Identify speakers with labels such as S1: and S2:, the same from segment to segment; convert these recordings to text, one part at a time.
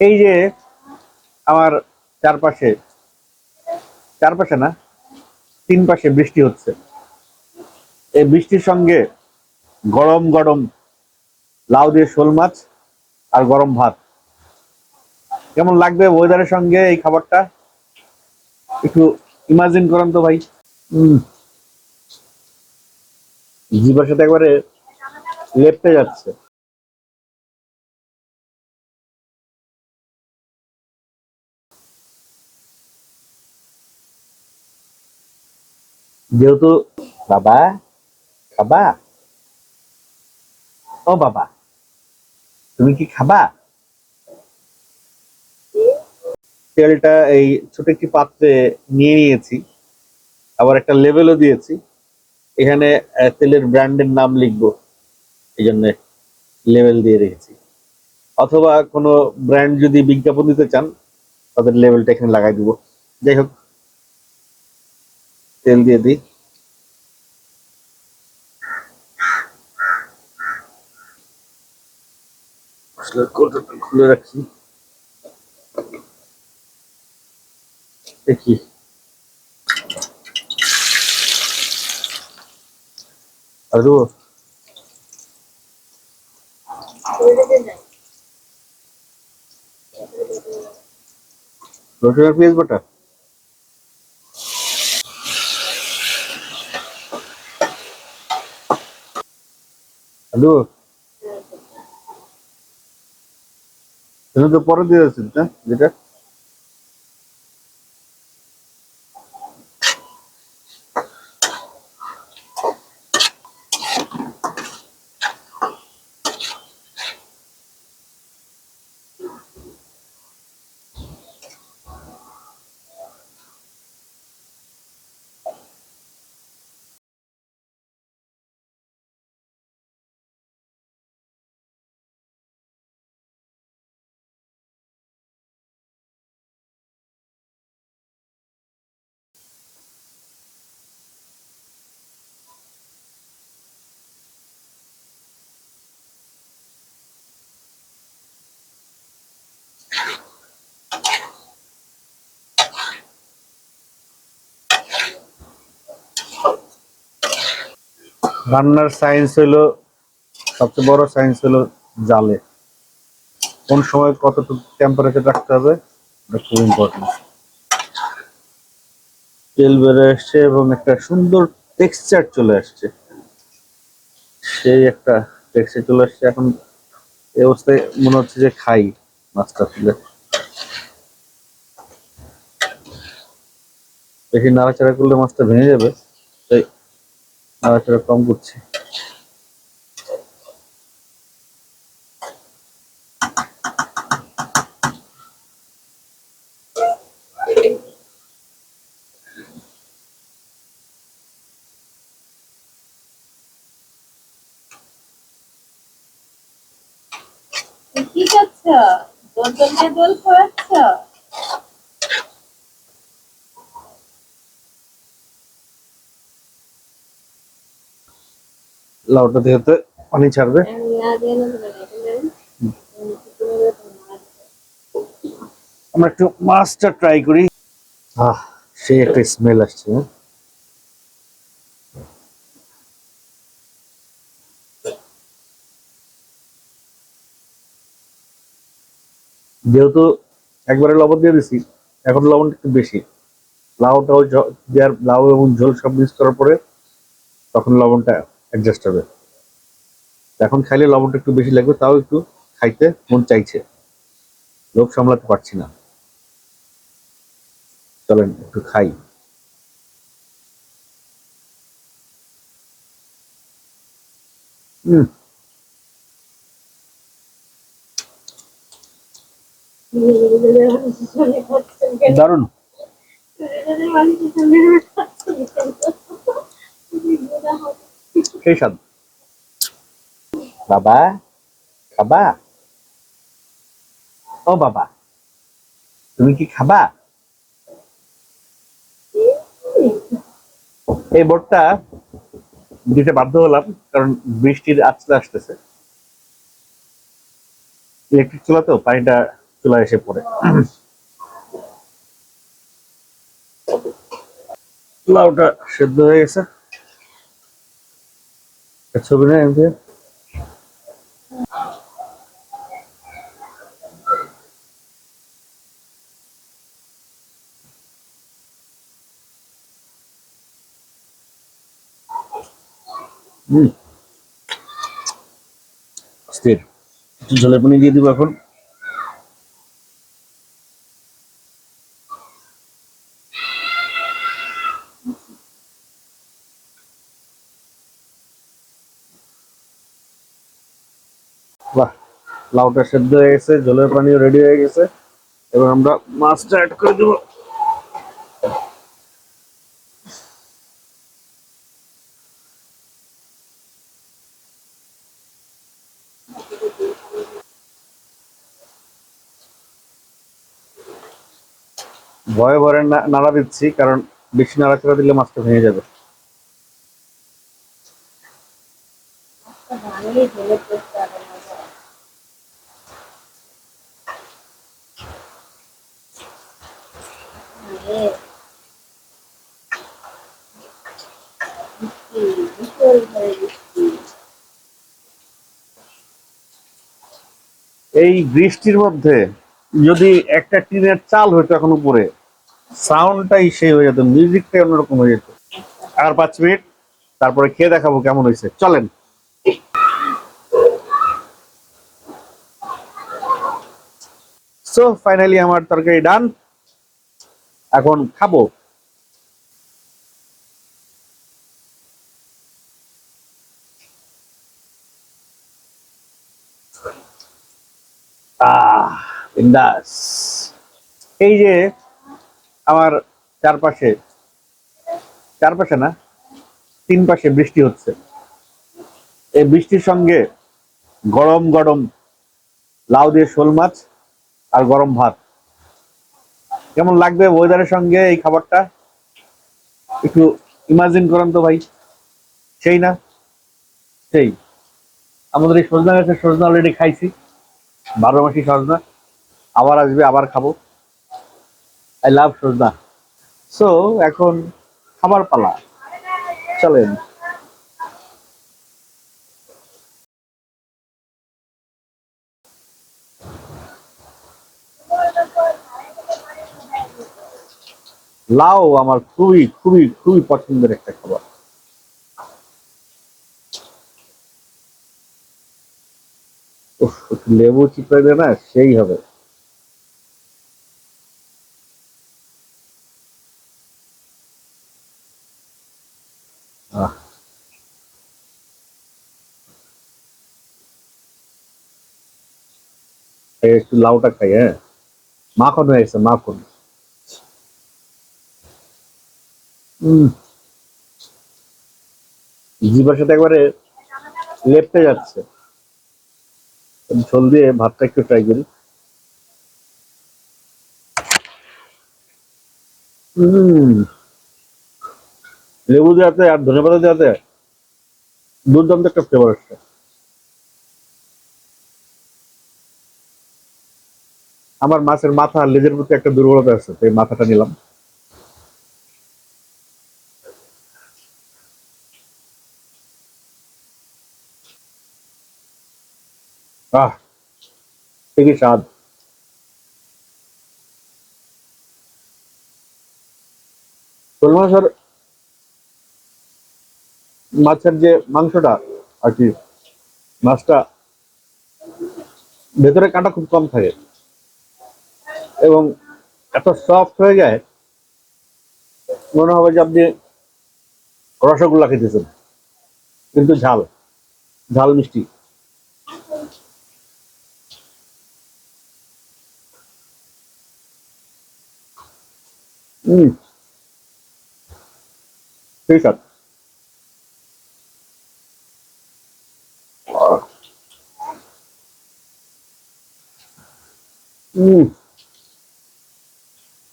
S1: এই যে আমার চারপাশে চারপাশে না, তিন পাশে বৃষ্টি হচ্ছে। এই বৃষ্টির সঙ্গে গরম গরম লাউ দিয়ে শোল মাছ আর গরম ভাত। কেমন লাগবে ওয়েদারের সঙ্গে এই খাবারটা? একটু ইমাজিন করেন তো ভাই। জিভার সাথে একবারে লেপটে যাচ্ছে। যেহেতু বাবা, খাবা? ও বাবা, তুমি কি খাবা? তেলটা এই ছোট একটি পাত্রে নিয়ে নিয়েছি, আবার একটা লেভেলও দিয়েছি। এখানে তেলের ব্র্যান্ডের নাম লিখব এই জন্য লেভেল দিয়ে রেখেছি। অথবা কোনো ব্র্যান্ড যদি বিজ্ঞাপন দিতে চান, তাদের লেভেলটা এখানে লাগাই দিব। যাই হোক তেল দিয়ে দিই। মশলার খুলে রাখি। দেখি। আর রসুন আর পেঁয়াজ বাটা? হ্যালো? তুমি তো পরে দিয়ে যাচ্ছেন না যেটা? রান্নার সায়েন্স হলো সবচেয়ে বড় সায়েন্স হলো জালে। কোন সময় কতটুকু টেম্পারেচার রাখতে হবে, এটা খুব ইম্পর্টেন্ট তেল বেড়ে আসছে এবং একটা সুন্দর টেক্সচার চলে আসছে। সেই একটা টেক্সচার চলে আসছে, এখন এই অবস্থায় মনে হচ্ছে যে খাই মাছটা তুলে বেশি নাড়াচাড়া করলে মাছটা ভেঙে যাবে। নাড়াচাড়া কম করছি।
S2: কি করছ? দোলকে দোল খাওয়াচ্ছ?
S1: লাউটা দিয়ে হতে পানি ছাড়বে। আমরা একটু মাছটা ট্রাই করি। আহ, সেই একটা স্মেল আসছে হ্যাঁ? যেহেতু একবারে লবণ দিয়ে দিছি, এখন লবণ একটু বেশি। লাউটাও দেওয়ার লাউ এবং ঝোল সব মিক্স করার পরে তখন লবণটা অ্যাডজাস্ট হবে। এখন খাইলে লবণটা একটু বেশি লাগবে তাও একটু খাইতে মন চাইছে। লোভ সামলাতে পারছি না। চলেন একটু খাই। হুম দারুণ। সেই স্বাদ। বাবা, খাবা? ও বাবা, তুমি কি খাবা? এই বোর্ডটা দিতে বাধ্য হলাম, কারণ বৃষ্টির আছলে আসতেছে। ইলেকট্রিক চুলা তো, পানিটা চলে এসে পড়ে। চুলা ওটা সেদ্ধ হয়ে গেছে। ছবি এমনি হুম। স্থির। একটু ঝোলের পানি দিয়ে দিব এখন। লাউটা সেদ্ধ হয়ে গেছে, জলের পানিও রেডি হয়ে গেছে। এবার আমরা মাছটা অ্যাড করে দেবো। ভয়ে ভরে নাড়া দিচ্ছি, কারণ বেশি নাড়া নাড়াচাড়া দিলে মাছটা ভেঙে যাবে
S2: ভালোই ঝোলে করতে হবে মজা আরে মিষ্টি, বিশাল ভাবে মিষ্টি।
S1: এই বৃষ্টির মধ্যে যদি একটা টিনের চাল হইতো এখন উপরে, সাউন্ডটাই সেই হয়ে যেত, মিউজিকটাই অন্যরকম হয়ে যেত। আর পাঁচ মিনিট, তারপরে খেয়ে দেখাবো কেমন হয়েছে। চলেন। সো ফাইনালি আমার তরকারি ডান এখন খাব। এই যে আমার চারপাশে চারপাশে না তিন পাশে বৃষ্টি হচ্ছে। এই বৃষ্টির সঙ্গে গরম গরম লাউ দিয়ে শোল মাছ আর গরম ভাত। কেমন লাগবে ওয়েদারের সঙ্গে এই খাবারটা? একটু ইমাজিন করেন তো ভাই। সেই না? সেই। আমাদের এই সজনা গাছের সজনা অলরেডি খাইছি। বারো মাসি সজনা। আবার আসবে, আবার খাব। আই লাভ সজনা। সো এখন খাবার পালা। চলেন। লাউ আমার খুবই খুবই খুবই পছন্দের একটা খাবার। লেবু চিপড়ে না, সেই হবে। একটু লাউটা খাই হ্যাঁ? মাখন হয়ে গেছে, মাখন। জিবার সাথে একবারে লেপটে যাচ্ছে। ঝোল দিয়ে ভাতটা একটু ট্রাই করি। লেবু দেওয়াতে আর ধনে পাতা দেওয়াতে দুর্দান্ত একটা ফ্লেভার আসছে। আমার মাছের মাথা লেজের প্রতি একটা দুর্বলতা আছে, তাই মাথাটা নিলাম। আহ স্বাদ? মাছের মাছের যে মাংসটা আর কি, মাছটা ভেতরে কাঁটা খুব কম থাকে এবং এত সফট হয়ে যায়, মনে হবে যে আপনি রসগোল্লা খেতেছেন, কিন্তু ঝাল ঝাল মিষ্টি। হুম ঠিক আছে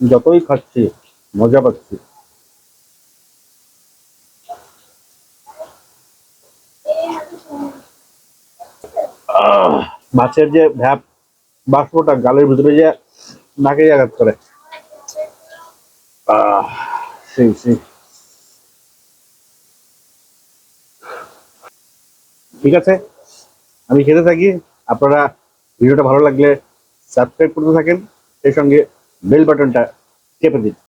S1: যতই খাচ্ছি, মজা পাচ্ছি। মাছের যে ভ্যাপ, বাষ্পটা গালের ভিতরে যে নাকে আঘাত করে। আহ sim, sim. ঠিক আছে আমি খেতে থাকি আপনারা ভিডিওটা ভালো লাগলে সাবস্ক্রাইব করতে থাকেন সেই সঙ্গে বেল বাটনটা চেপে দিন